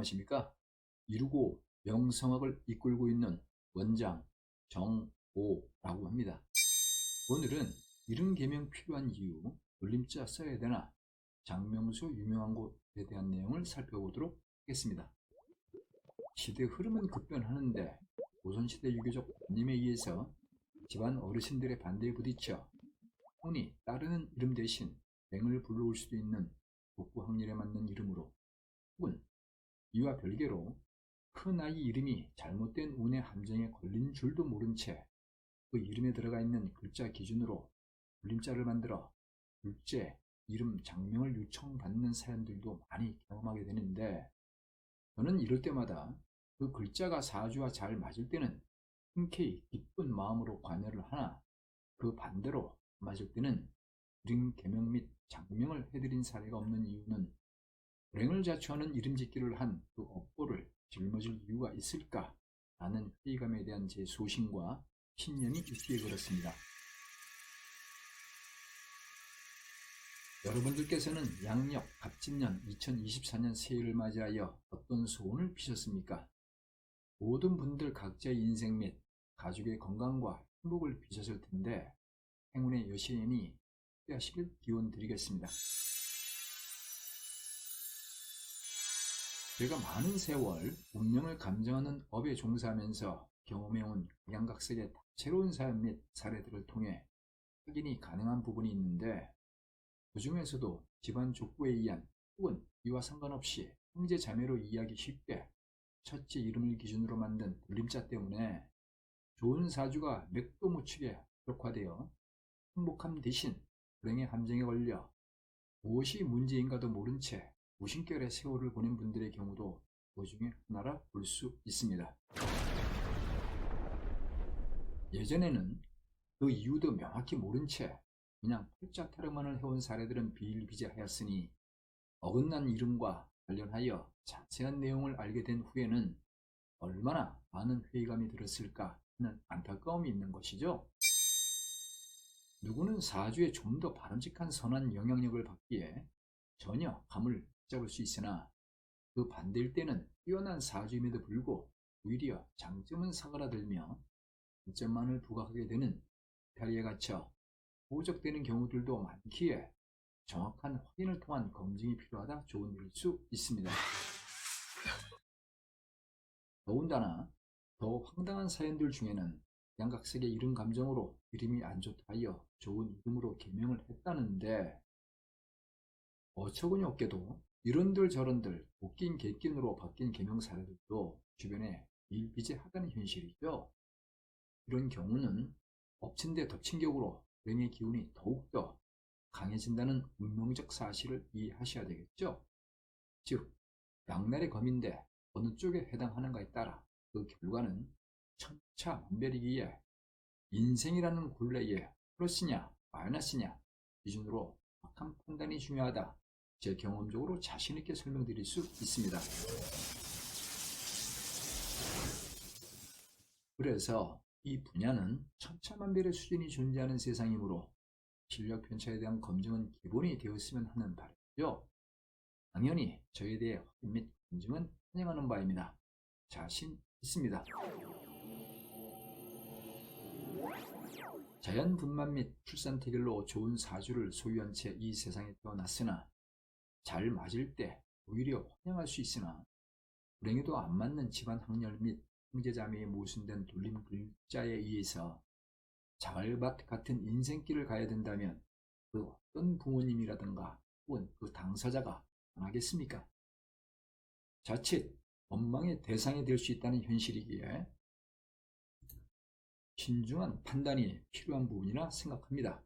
안녕하십니까? 이루고 명성학을 이끌고 있는 원장 정오라고 합니다. 오늘은 이름 개명 필요한 이유, 돌림자 써야 되나, 장명수 유명한 곳에 대한 내용을 살펴보도록 하겠습니다. 시대 흐름은 급변하는데 조선시대 유교적 관념에 의해서 집안 어르신들의 반대에 부딪혀 혼이 따르는 이름 대신 맹을 불러올 수도 있는 복부 확률에 맞는 이름으로 혹은 이와 별개로 큰 아이 이름이 잘못된 운의 함정에 걸린 줄도 모른 채 그 이름에 들어가 있는 글자 기준으로 불림자를 만들어 둘째 이름 장명을 요청받는 사연들도 많이 경험하게 되는데 저는 이럴 때마다 그 글자가 사주와 잘 맞을 때는 흔쾌히 기쁜 마음으로 관여를 하나 그 반대로 맞을 때는 이름 개명 및 장명을 해드린 사례가 없는 이유는 불행을 자초하는 이름 짓기를 한 그 업보를 짊어질 이유가 있을까? 라는 회의감에 대한 제 소신과 신념이 있기에 그렇습니다. 여러분들께서는 양력 갑진년 2024년 새해를 맞이하여 어떤 소원을 비셨습니까? 모든 분들 각자의 인생 및 가족의 건강과 행복을 비셨을 텐데 행운의 여신이 하시길 기원 드리겠습니다. 제가 많은 세월 운명을 감정하는 업에 종사하면서 경험해온 양각색의 다채로운 사연 및 사례들을 통해 확인이 가능한 부분이 있는데 그 중에서도 집안 족보에 의한 혹은 이와 상관없이 형제 자매로 이해하기 쉽게 첫째 이름을 기준으로 만든 불림자 때문에 좋은 사주가 맥도 무측에 격화되어 행복함 대신 불행의 함정에 걸려 무엇이 문제인가도 모른 채 무신결의 세월을 보낸 분들의 경우도 그 중에 하나라 볼 수 있습니다. 예전에는 그 이유도 명확히 모른 채 그냥 팔자 타령만을 해온 사례들은 비일비재하였으니 어긋난 이름과 관련하여 자세한 내용을 알게 된 후에는 얼마나 많은 회의감이 들었을까 하는 안타까움이 있는 것이죠. 누구는 사주에 좀 더 바람직한 선한 영향력을 받기에 전혀 감을 잡을 수 있으나 그 반대일 때는 뛰어난 사주임에도 불구하고 오히려 장점은 사그라들며 단점만을 부각하게 되는 이탈리에 갇혀 보적되는 경우들도 많기에 정확한 확인을 통한 검증이 필요하다 조언드릴 수 있습니다. 더군다나 더 황당한 사연들 중에는 양각색의 이름 감정으로 이름이 안 좋다 하여 좋은 이름으로 개명을 했다는데 어처구니 없게도 이런들 저런들 웃긴 개낀으로 바뀐 개명 사례들도 주변에 일비재하다는 현실이죠. 이런 경우는 엎친 데 덮친 격으로 불행의 기운이 더욱더 강해진다는 운명적 사실을 이해하셔야 되겠죠. 즉, 양날의 검인데 어느 쪽에 해당하는가에 따라 그 결과는 천차만별이기에 인생이라는 굴레에 플러스냐 마이너스냐 기준으로 정확한 판단이 중요하다. 제 경험적으로 자신있게 설명드릴 수 있습니다. 그래서 이 분야는 천차만별의 수준이 존재하는 세상이므로 실력 편차에 대한 검증은 기본이 되었으면 하는 바람이죠. 당연히 저에 대해 확인 및 검증은 환영하는 바입니다. 자신 있습니다. 자연 분만 및 출산 태결로 좋은 사주를 소유한 채 이 세상에 태어났으나 잘 맞을 때 오히려 환영할 수 있으나 불행에도 안 맞는 집안 학렬 및 형제자매에 모순된 돌림 글자에 의해서 자갈밭 같은 인생길을 가야 된다면 그 어떤 부모님이라든가 혹은 그 당사자가 원하겠습니까? 자칫 원망의 대상이 될 수 있다는 현실이기에 신중한 판단이 필요한 부분이라 생각합니다.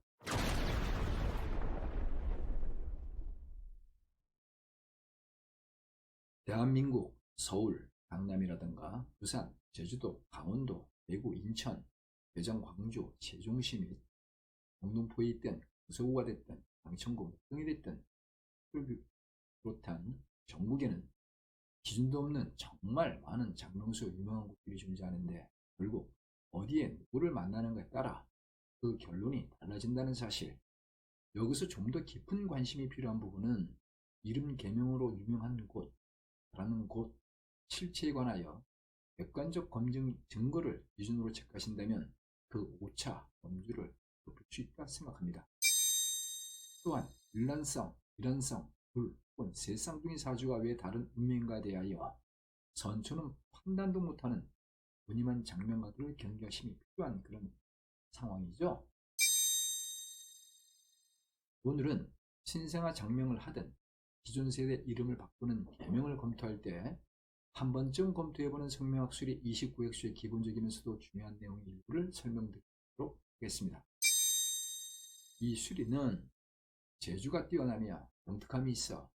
대한민국 서울, 강남이라든가 부산, 제주도, 강원도, 대구, 인천, 대전, 광주, 세종시 및 공동포에 있든 서구가 됐든 방천구, 목동이 됐든 그렇단 전국에는 기준도 없는 정말 많은 장명수 유명한 곳들이 존재하는데 결국 어디에 누구를 만나는가에 따라 그 결론이 달라진다는 사실. 여기서 좀 더 깊은 관심이 필요한 부분은 이름 개명으로 유명한 곳 라는 곳 실체에 관하여 객관적 검증 증거를 기준으로 체크하신다면 그 오차 범주를 높일 수 있다 생각합니다. 또한 일란성, 일란성, 둘 혹은 세 쌍둥이 사주가 왜 다른 운명인가 대하여 선초는 판단도 못하는 무늬만 장면가들을 경계하심이 필요한 그런 상황이죠. 오늘은 신생아 장명을 하든 기존 세대 이름을 바꾸는 개명을 검토할 때 한 번쯤 검토해보는 성명학술이 29핵수의 기본적이면서도 중요한 내용 일부를 설명드리도록 하겠습니다. 이 수리는 재주가 뛰어나며 영특함이 있어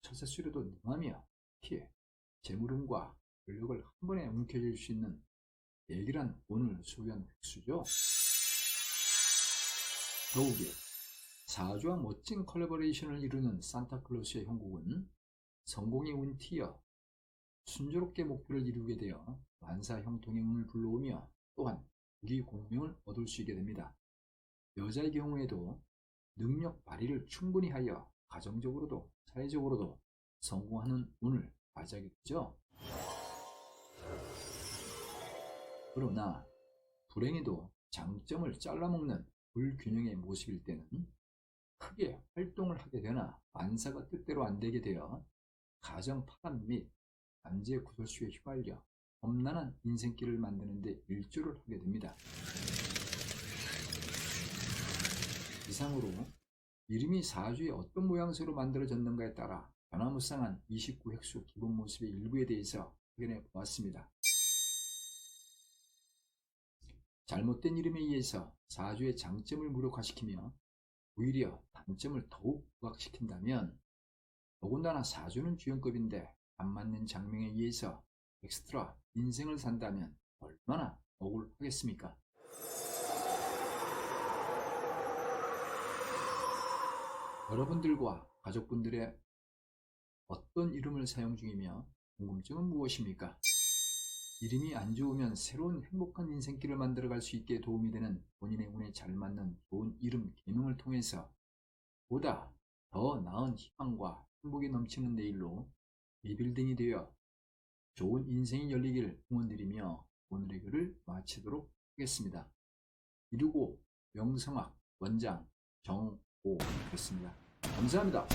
처세 수리도 능하며 특히 재물운과 권력을 한 번에 움켜쥘 수 있는 예기란 운을 소유한 획수죠. 더욱이 사주와 멋진 컬래버레이션을 이루는 산타클로스의 형국은 성공의 운티어 순조롭게 목표를 이루게 되어 만사 형통의 운을 불러오며 또한 국위 공명을 얻을 수 있게 됩니다. 여자의 경우에도 능력 발휘를 충분히 하여 가정적으로도 사회적으로도 성공하는 운을 맞이하게 되죠. 그러나 불행히도 장점을 잘라먹는 불균형의 모습일 때는 크게 활동을 하게 되나 만사가 뜻대로 안 되게 되어 가정 파탄 및 남지의 구설수에 휘말려 험난한 인생길을 만드는데 일조를 하게 됩니다. 이상으로 이름이 사주의 어떤 모양새로 만들어졌는가에 따라 변화무쌍한 29획수 기본 모습의 일부에 대해서 확인해 보았습니다. 잘못된 이름에 의해서 사주의 장점을 무력화시키며 오히려 단점을 더욱 부각시킨다면 더군다나 사주는 주연급인데 안 맞는 장명에 의해서 엑스트라 인생을 산다면 얼마나 억울하겠습니까? 여러분들과 가족분들의 어떤 이름을 사용 중이며 궁금증은 무엇입니까? 이름이 안 좋으면 새로운 행복한 인생길을 만들어갈 수 있게 도움이 되는 본인의 운에 잘 맞는 좋은 이름 개명을 통해서 보다 더 나은 희망과 행복이 넘치는 내일로 리빌딩이 되어 좋은 인생이 열리길 응원드리며 오늘의 글을 마치도록 하겠습니다. 이루고 명성학 원장 정오였습니다. 감사합니다.